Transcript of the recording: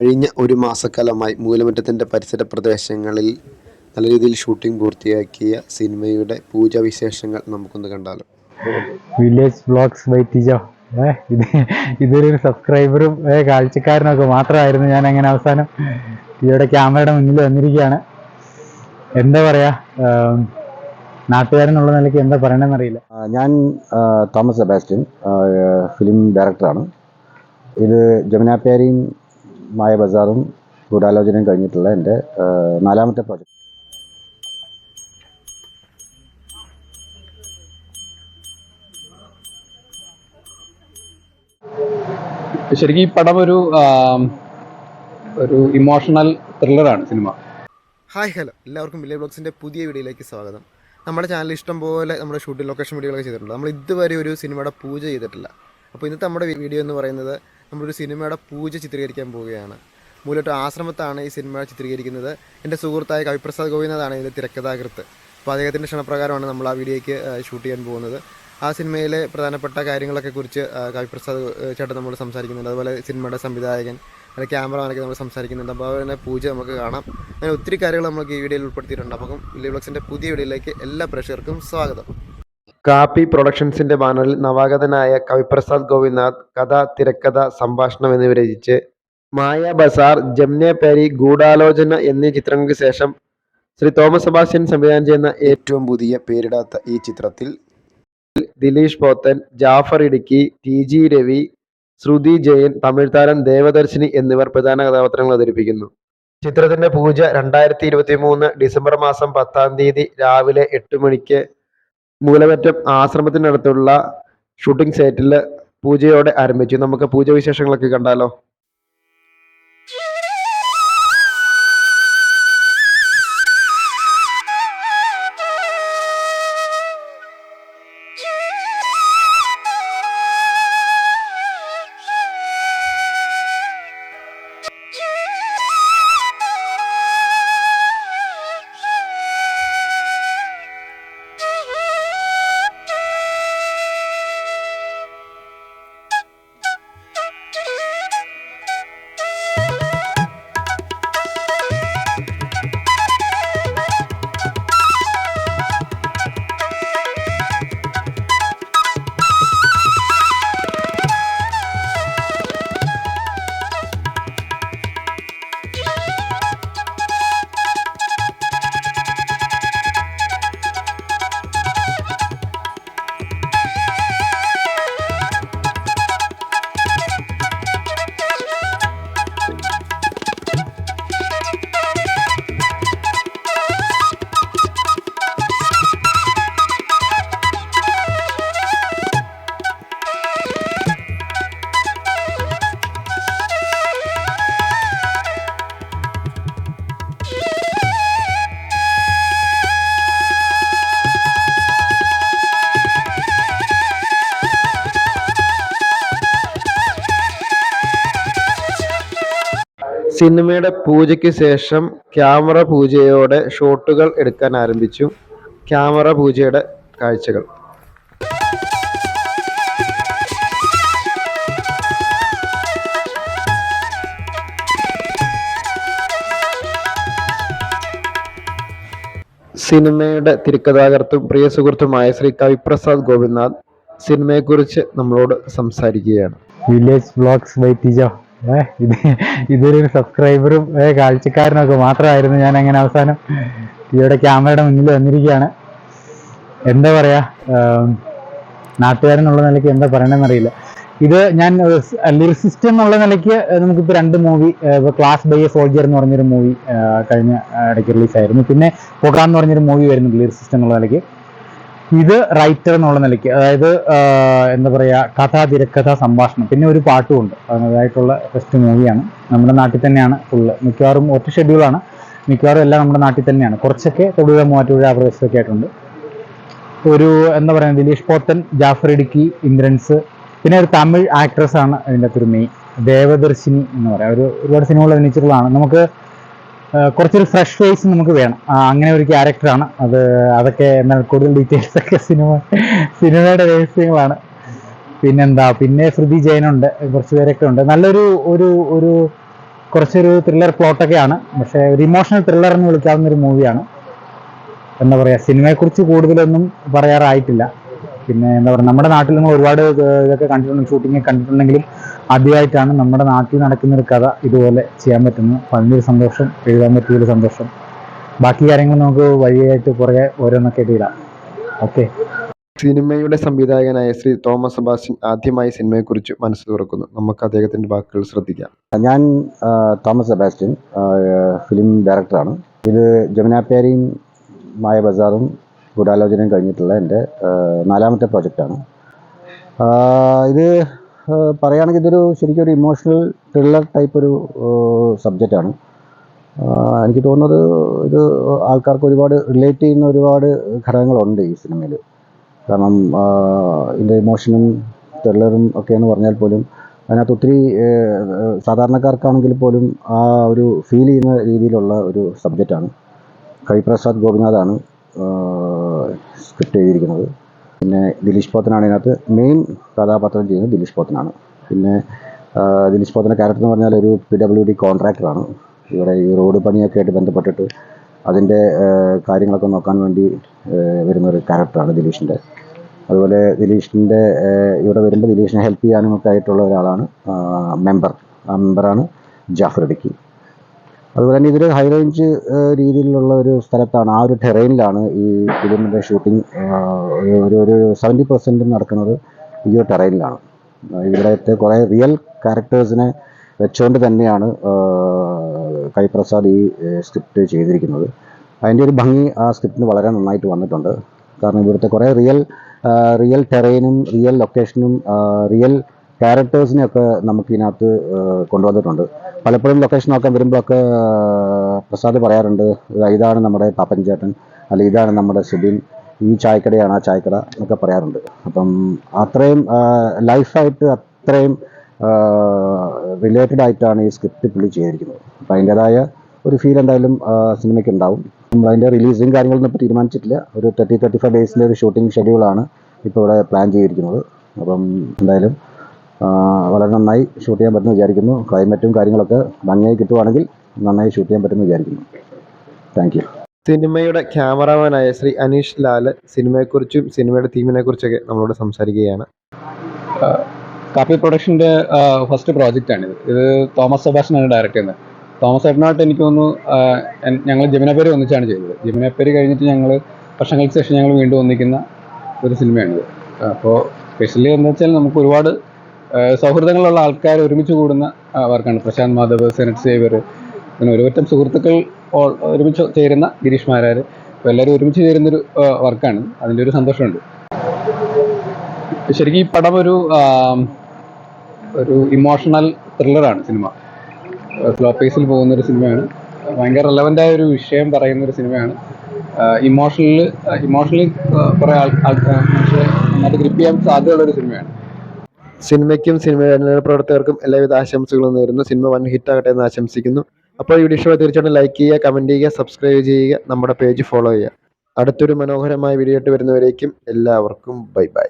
കഴിഞ്ഞ ഒരു മാസക്കാലമായി മൂലമറ്റത്തിന്റെ പരിസര പ്രദേശങ്ങളിൽ നല്ല രീതിയിൽ ഷൂട്ടിംഗ് പൂർത്തിയാക്കിയ സിനിമയുടെ പൂജാ വിശേഷങ്ങൾ നമുക്കൊന്ന് കണ്ടാലോ. വില്ലേജ് ബ്ലോഗ്സ് ബൈ ടിജോ ഏ ഇത് ഇതൊരു സബ്സ്ക്രൈബറും ഏ കാഴ്ചക്കാരനൊക്കെ മാത്രമായിരുന്നു ഞാൻ അങ്ങനെ അവസാനം ഇവിടെ ക്യാമറയുടെ മുന്നിൽ വന്നിരിക്കുകയാണ്. എന്താ പറയാ നാട്ടുകാരെന്നുള്ള നിലയ്ക്ക് എന്താ പറയണമെന്ന് അറിയില്ല. ഞാൻ തോമസ് സെബാസ്റ്റ്യൻ ഫിലിം ഡയറക്ടറാണ് ഇത് ജമുനാപ്യാരിയും മായ ബസാറും ഗൂഢാലോചനയും കഴിഞ്ഞിട്ടുള്ള എന്റെ നാലാമത്തെ പ്രോജക്റ്റ് ശരിക്കും ഈ പടം ഒരു ഒരു ഇമോഷണൽ ത്രില്ലറാണ് സിനിമ. Hi hello. എല്ലാവർക്കും വില്ലേ ബ്ലോഗ്സിന്റെ പുതിയ വീഡിയോയിലേക്ക് സ്വാഗതം. നമ്മുടെ ചാനൽ ഇഷ്ടം പോലെ നമ്മുടെ ഷൂട്ടിംഗ് ലൊക്കേഷൻ വീഡിയോകളൊക്കെ ചെയ്തിട്ടുണ്ട്. നമ്മൾ ഇതുവരെ ഒരു സിനിമയുടെ പൂജ ചെയ്തിട്ടില്ല. അപ്പോൾ ഇന്നത്തെ നമ്മുടെ വീഡിയോ എന്ന് പറയുന്നത് നമ്മളൊരു സിനിമയുടെ പൂജ ചിത്രീകരിക്കാൻ പോവുകയാണ്. മൂലട്ട് ആശ്രമത്താണ് ഈ സിനിമ ചിത്രീകരിക്കുന്നത്. എന്റെ സുഹൃത്തായ കവിപ്രസാദ് ഗോവിനാഥാണ് ഇതിന്റെ തിരക്കഥാകൃത്ത്. അപ്പോൾ അദ്ദേഹത്തിന്റെ ക്ഷണപ്രകാരമാണ് നമ്മൾ ആ വീഡിയോയ്ക്ക് ഷൂട്ട് ചെയ്യാൻ പോകുന്നത്. ആ സിനിമയിലെ പ്രധാനപ്പെട്ട കാര്യങ്ങളൊക്കെ കുറിച്ച് കവിപ്രസാദ് ചേട്ടൻ നമ്മൾ സംസാരിക്കുന്നുണ്ട്. അതുപോലെ സിനിമയുടെ സംവിധായകൻ അല്ലെങ്കിൽ ക്യാമറമാനൊക്കെ നമ്മൾ സംസാരിക്കുന്നുണ്ട്. അപ്പോൾ അതുപോലെ പൂജ നമുക്ക് കാണാം. അങ്ങനെ ഒത്തിരി കാര്യങ്ങൾ നമുക്ക് ഈ വീഡിയോയിൽ ഉൾപ്പെടുത്തിയിട്ടുണ്ട്. അപ്പം വില്ലെ ബ്ലോഗ്സിന്റെ പുതിയ വീഡിയോയിലേക്ക് എല്ലാ പ്രേക്ഷകർക്കും സ്വാഗതം. കാപ്പി പ്രൊഡക്ഷൻസിന്റെ ബാനറിൽ നവാഗതനായ കവിപ്രസാദ് ഗോപിനാഥ് കഥ തിരക്കഥ സംഭാഷണം എന്നിവ രചിച്ച് മായ ബസാർ ജംനെ പേരി ഗൂഢാലോചന എന്നീ ചിത്രങ്ങൾക്ക് ശേഷം ശ്രീ തോമസ് സെബാസ്റ്റ്യൻ സംവിധാനം ചെയ്യുന്ന ഏറ്റവും പുതിയ പേരിടാത്ത ഈ ചിത്രത്തിൽ ദിലീഷ് പോത്തൻ ജാഫർ ഇടുക്കി ടി ജി രവി ശ്രുതി ജയൻ തമിഴ് താരം ദേവദർശിനി എന്നിവർ പ്രധാന കഥാപാത്രങ്ങൾ അവതരിപ്പിക്കുന്നു. ചിത്രത്തിന്റെ പൂജ രണ്ടായിരത്തി ഇരുപത്തി മൂന്ന് ഡിസംബർ മാസം പത്താം തീയതി രാവിലെ എട്ട് മണിക്ക് മൂലമറ്റം ആശ്രമത്തിനടുത്തുള്ള ഷൂട്ടിംഗ് സൈറ്റിൽ പൂജയോടെ ആരംഭിച്ചു. നമുക്ക് പൂജ വിശേഷങ്ങളൊക്കെ കണ്ടാലോ? സിനിമയുടെ പൂജയ്ക്ക് ശേഷം ക്യാമറ പൂജയോടെ ഷോട്ടുകൾ എടുക്കാൻ ആരംഭിച്ചു. ക്യാമറ പൂജയുടെ കാഴ്ചകൾ. സിനിമയുടെ തിരക്കഥാകർത്തും പ്രിയ സുഹൃത്തുമായ ശ്രീ കവിപ്രസാദ് ഗോപിനാഥ് സിനിമയെക്കുറിച്ച് നമ്മളോട് സംസാരിക്കുകയാണ്. വില്ലേജ് ബ്ലോഗ്സ് ബൈ ടിജോ ഇത് ഇതൊരു സബ്സ്ക്രൈബറും കാഴ്ചക്കാരനൊക്കെ മാത്രമായിരുന്നു ഞാൻ അങ്ങനെ അവസാനം ഇവിടെ ക്യാമറയുടെ മുന്നിൽ വന്നിരിക്കുകയാണ്. എന്താ പറയാ നാട്ടുകാരെന്നുള്ള നിലയ്ക്ക് എന്താ പറയണമെന്ന് അറിയില്ല. ഇത് ഞാൻ ലിറിസിസ്റ്റ് എന്നുള്ള നിലയ്ക്ക് നമുക്കിപ്പോൾ രണ്ട് മൂവി ഇപ്പോൾ ക്ലാസ് ബൈ എ സോൾജിയർ എന്ന് പറഞ്ഞൊരു മൂവി കഴിഞ്ഞ ഇടയ്ക്ക് റിലീസായിരുന്നു പിന്നെ പൊകാൻ എന്ന് പറഞ്ഞൊരു മൂവി വരുന്നുണ്ട് ലിറിസിസ്റ്റ് എന്നുള്ള നിലയ്ക്ക്. ഇത് റൈറ്റർ എന്നുള്ള നിലയ്ക്ക് അതായത് എന്താ പറയുക കഥ തിരക്കഥ സംഭാഷണം. പിന്നെ ഒരു പാട്ടുമുണ്ട് അതായിട്ടുള്ള ഫസ്റ്റ് മൂവിയാണ് നമ്മുടെ നാട്ടിൽ തന്നെയാണ് ഫുള്ള് മിക്കവാറും ഒറ്റ ഷെഡ്യൂളാണ് മിക്കവാറും എല്ലാം നമ്മുടെ നാട്ടിൽ തന്നെയാണ്. കുറച്ചൊക്കെ തൊടുക മൂവാറ്റുപുഴ ആ പ്രദേശത്തൊക്കെ ആയിട്ടുണ്ട് ഒരു എന്താ പറയുക ദിലീഷ് പോത്തൻ ജാഫർ ഇടുക്കി ഇന്ദ്രൻസ് പിന്നെ ഒരു തമിഴ് ആക്ട്രസ് ആണ് അതിന്റെ അകത്തൊരു മെയിൻ ദേവദർശിനി എന്ന് പറയാം. ഒരു ഒരുപാട് സിനിമകൾ അഭിനയിച്ചിട്ടുള്ളതാണ്. നമുക്ക് കുറച്ചൊരു ഫ്രഷ് ഫേസ് നമുക്ക് വേണം. അങ്ങനെ ഒരു ക്യാരക്ടറാണ് അത് അതൊക്കെ എന്നാൽ കൂടുതൽ ഡീറ്റെയിൽസ് ഒക്കെ സിനിമ സിനിമയുടെ രഹസ്യങ്ങളാണ്. പിന്നെന്താ പിന്നെ ശ്രുതി ജയനുണ്ട്. കുറച്ച് പേരൊക്കെ ഉണ്ട്. നല്ലൊരു ഒരു ഒരു കുറച്ചൊരു ത്രില്ലർ പ്ലോട്ടൊക്കെയാണ് പക്ഷേ ഒരു ഇമോഷണൽ ത്രില്ലർ എന്ന് വിളിക്കാവുന്ന ഒരു മൂവിയാണ് എന്താ പറയുക സിനിമയെക്കുറിച്ച് കൂടുതലൊന്നും പറയാറായിട്ടില്ല. പിന്നെ എന്താ പറയുക നമ്മുടെ നാട്ടിൽ ഒരുപാട് ഇതൊക്കെ കണ്ടിട്ടുണ്ട് ഷൂട്ടിങ് കണ്ടിട്ടുണ്ടെങ്കിലും ആദ്യമായിട്ടാണ് നമ്മുടെ നാട്ടിൽ നടക്കുന്ന ഒരു കഥ ഇതുപോലെ ചെയ്യാൻ പറ്റുന്നത്. പതിനൊരു സന്തോഷം എഴുതാൻ പറ്റിയൊരു സന്തോഷം. ബാക്കി കാര്യങ്ങൾ നമുക്ക് വഴിയായിട്ട് പുറകെ ഓരോന്നൊക്കെ ഇടാം. ഓക്കെ സിനിമയുടെ സംവിധായകനായ ശ്രീ തോമസ് സെബാസ്റ്റ്യൻ ആദ്യമായി സിനിമയെക്കുറിച്ച് മനസ്സ് തുറക്കുന്നു. നമുക്ക് അദ്ദേഹത്തിന്റെ വാക്കുകൾ ശ്രദ്ധിക്കാം. ഞാൻ തോമസ് സെബാസ്റ്റ്യൻ ഫിലിം ഡയറക്ടറാണ് ഇത് ജമുനാപ്യാരിയും മായ ബസാറും ഗൂഢാലോചനയും കഴിഞ്ഞിട്ടുള്ള എന്റെ നാലാമത്തെ പ്രോജക്റ്റാണ് ഇത് പറയുകയാണെങ്കിൽ ഇതൊരു ശരിക്കും ഒരു ഇമോഷണൽ ത്രില്ലർ ടൈപ്പ് ഒരു സബ്ജക്റ്റാണ് എനിക്ക് തോന്നുന്നത് ഇത് ആൾക്കാർക്ക് ഒരുപാട് റിലേറ്റ് ചെയ്യുന്ന ഒരുപാട് ഘടകങ്ങളുണ്ട് ഈ സിനിമയിൽ. കാരണം ഇതിന്റെ ഇമോഷനും ത്രില്ലറും ഒക്കെ എന്ന് പറഞ്ഞാൽ പോലും അതിനകത്ത് ഒത്തിരി സാധാരണക്കാർക്കാണെങ്കിൽ പോലും ആ ഒരു ഫീൽ ചെയ്യുന്ന രീതിയിലുള്ള ഒരു സബ്ജക്റ്റാണ് കൈപ്രസാദ് ഗോപിനാഥാണ് സ്ക്രിപ്റ്റ് എഴുതിയിരിക്കുന്നത്. പിന്നെ ദിലീഷ് പോത്തനാണ് ഇതിനകത്ത് മെയിൻ കഥാപാത്രം ചെയ്യുന്നത് ദിലീഷ് പോത്തനാണ്. പിന്നെ ദിലീഷ് പോത്തന്റെ ക്യാരക്ടർ എന്ന് പറഞ്ഞാൽ ഒരു പി ഡബ്ല്യു ഡി കോൺട്രാക്ടറാണ് ഇവിടെ ഈ റോഡ് പണിയൊക്കെ ആയിട്ട് ബന്ധപ്പെട്ടിട്ട് അതിന്റെ കാര്യങ്ങളൊക്കെ നോക്കാൻ വേണ്ടി വരുന്ന ഒരു ക്യാരക്ടറാണ് ദിലീഷിന്റെ. അതുപോലെ ദിലീഷിന്റെ ഇവിടെ വരുമ്പോൾ ദിലീഷിനെ ഹെൽപ്പ് ചെയ്യാനും ഒക്കെ ആയിട്ടുള്ള ഒരാളാണ് മെമ്പർ ആ മെമ്പറാണ് ജാഫർ ഇടുക്കി അതുപോലെ തന്നെ ഇതൊരു ഹൈ റേഞ്ച് രീതിയിലുള്ള ഒരു സ്ഥലത്താണ്. ആ ഒരു ടെറൈനിലാണ് ഈ ഫിലിമിന്റെ ഷൂട്ടിംഗ് ഒരു ഒരു സെവന്റി പെർസെന്റ് നടക്കുന്നത് ഈ ഒരു ടെറൈനിലാണ് ഇവിടുത്തെ കുറേ റിയൽ ക്യാരക്ടേഴ്സിനെ വെച്ചുകൊണ്ട് തന്നെയാണ് കൈപ്രസാദ് ഈ സ്ക്രിപ്റ്റ് ചെയ്തിരിക്കുന്നത്. അതിന്റെ ഒരു ഭംഗി ആ സ്ക്രിപ്റ്റിന് വളരെ നന്നായിട്ട് വന്നിട്ടുണ്ട്. കാരണം ഇവിടുത്തെ കുറേ റിയൽ റിയൽ ടെറൈനും റിയൽ ലൊക്കേഷനും റിയൽ ക്യാരക്ടേഴ്സിനെയൊക്കെ നമുക്കിതിനകത്ത് കൊണ്ടുവന്നിട്ടുണ്ട്. പലപ്പോഴും ലൊക്കേഷൻ നോക്കാൻ വരുമ്പോഴൊക്കെ പ്രസാദ് പറയാറുണ്ട് ഇതാണ് നമ്മുടെ പാപ്പൻ ചേട്ടൻ അല്ലെങ്കിൽ ഇതാണ് നമ്മുടെ സുബിൻ ഈ ചായക്കടയാണ് ആ ചായക്കട എന്നൊക്കെ പറയാറുണ്ട്. അപ്പം അത്രയും ലൈഫായിട്ട് അത്രയും റിലേറ്റഡ് ആയിട്ടാണ് ഈ സ്ക്രിപ്റ്റ് പുള്ളി ചെയ്തിരിക്കുന്നത്. അപ്പം അതിന്റെതായ ഒരു ഫീൽ എന്തായാലും സിനിമയ്ക്ക് ഉണ്ടാവും. നമ്മൾ അതിന്റെ റിലീസും കാര്യങ്ങളൊന്നും ഇപ്പോൾ തീരുമാനിച്ചിട്ടില്ല. ഒരു തേർട്ടി തേർട്ടി ഫൈവ് ഡേയ്സിന്റെ ഒരു ഷൂട്ടിംഗ് ഷെഡ്യൂളാണ് ഇപ്പോൾ ഇവിടെ പ്ലാൻ ചെയ്തിരിക്കുന്നത്. അപ്പം എന്തായാലും വളരെ നന്നായി ഷൂട്ട് ചെയ്യാൻ പറ്റുമെന്ന് വിചാരിക്കുന്നു. ക്ലൈമറ്റും കാര്യങ്ങളൊക്കെ ഭംഗിയായി കിട്ടുവാണെങ്കിൽ നന്നായി ഷൂട്ട് ചെയ്യാൻ പറ്റുമെന്ന് വിചാരിക്കുന്നു. താങ്ക് യു സിനിമയുടെ ക്യാമറാമാനായ ശ്രീ അനീഷ് ലാൽ സിനിമയെക്കുറിച്ചും സിനിമയുടെ തീമിനെ കുറിച്ചൊക്കെ നമ്മളോട് സംസാരിക്കുകയാണ്. കാപ്പി പ്രൊഡക്ഷന്റെ ഫസ്റ്റ് പ്രോജക്റ്റാണിത് ഇത് തോമസ് സെബാസ്റ്റ്യനാണ് ഡയറക്റ്റ് ചെയ്യുന്നത്. തോമസ് ചേട്ടനായിട്ട് എനിക്ക് തോന്നുന്നു ഞങ്ങൾ ജമുനപ്പേരി ഒന്നിച്ചാണ് ചെയ്തത്. ജമുനപ്പേരി കഴിഞ്ഞിട്ട് ഞങ്ങൾ വർഷങ്ങൾക്ക് ശേഷം ഞങ്ങൾ വീണ്ടും ഒന്നിക്കുന്ന ഒരു സിനിമയാണിത്. അപ്പോൾ സ്പെഷ്യലി എന്താ വെച്ചാൽ നമുക്ക് ഒരുപാട് സൗഹൃദങ്ങളുള്ള ആൾക്കാർ ഒരുമിച്ച് കൂടുന്ന വർക്കാണ്. പ്രശാന്ത് മാധവ് സെനറ്റ് സേവർ പിന്നെ ഒരുപറ്റം സുഹൃത്തുക്കൾ ഒരുമിച്ച് ചേരുന്ന ഗിരീഷ് മാരാർ അപ്പോൾ എല്ലാവരും ഒരുമിച്ച് ചേരുന്നൊരു വർക്കാണ്. അതിന്റെ ഒരു സന്തോഷമുണ്ട്. ശരിക്കും ഈ പടം ഒരു ഒരു ഇമോഷണൽ ത്രില്ലറാണ് സിനിമ. സ്ലോ പേസിൽ പോകുന്ന ഒരു സിനിമയാണ്. ഭയങ്കര റെലവന്റ് ആയ ഒരു വിഷയം പറയുന്ന ഒരു സിനിമയാണ് ഇമോഷണൽ ഇമോഷണലി കുറേ ആൾ മനുഷ്യരെ നന്നായിട്ട് ഗ്രിപ്പ് ചെയ്യാൻ സാധ്യതയുള്ള ഒരു സിനിമയാണ്. സിനിമയ്ക്കും അണിയറ പ്രവർത്തകർക്കും എല്ലാവിധ ആശംസകളും നേരുന്നു. സിനിമ വൺ ഹിറ്റ് ആകട്ടെ എന്ന് ആശംസിക്കുന്നു. അപ്പോൾ ഈ വീഡിയോ തീർച്ചയായിട്ടും ലൈക്ക് ചെയ്യുക കമന്റ് ചെയ്യുക സബ്സ്ക്രൈബ് ചെയ്യുക നമ്മുടെ പേജ് ഫോളോ ചെയ്യുക. അടുത്തൊരു മനോഹരമായ വീഡിയോ ആയിട്ട് വരുന്നവരേക്കും എല്ലാവർക്കും ബൈ ബൈ.